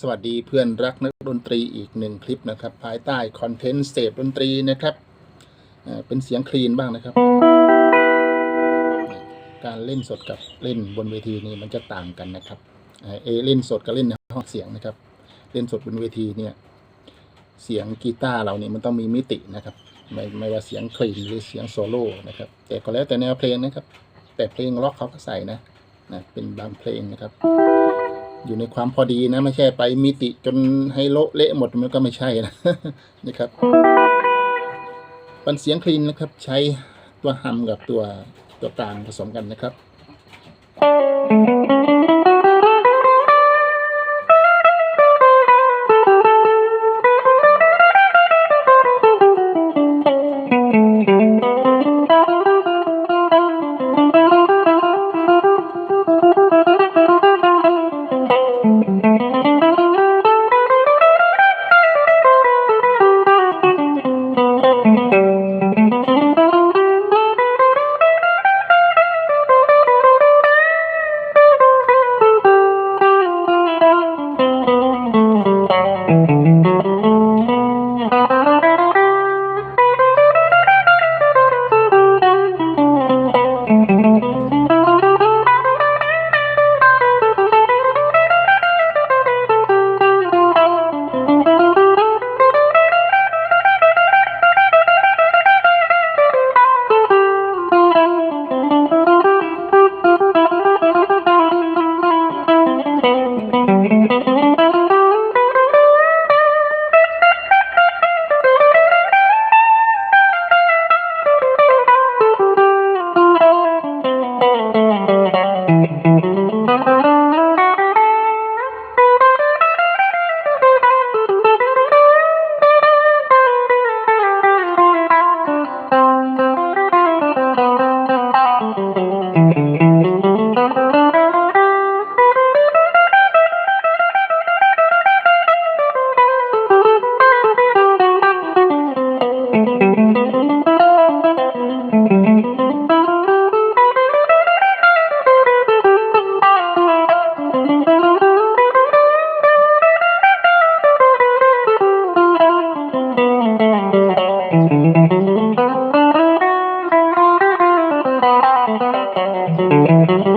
สวัสดีเพื่อนรักนักดนตรีอีกหนึ่งคลิปนะครับ ภายใต้คอนเทนต์เสพดนตรีนะครับเป็นเสียงคลีนบ้างนะครับ การเล่นสดกับเล่นบนเวทีนี่มันจะต่างกันนะครับเอเล่นสดกับเล่นในห้องเสียงนะครับ เล่นสดบนเวทีเนี่ยเสียงกีตาร์เราเนี่ยมันต้องมีมิตินะครับไม่ไม่ว่าเสียงคลีนหรือเสียงโซโล่นะครับ แต่ก็แล้วแต่แนวเพลงนะครับ แต่เพลงร็อกเขาก็ใส่นะนะเป็นบางเพลงนะครับ อยู่ในความพอดีนะ ไม่ใช่ไปมิติจนให้โละเละหมดมันก็ไม่ใช่นะนะครับปันเสียงคลีนนะครับ ใช้ตัวฮัมกับตัวตัวกลางผสมกันนะครับ thank you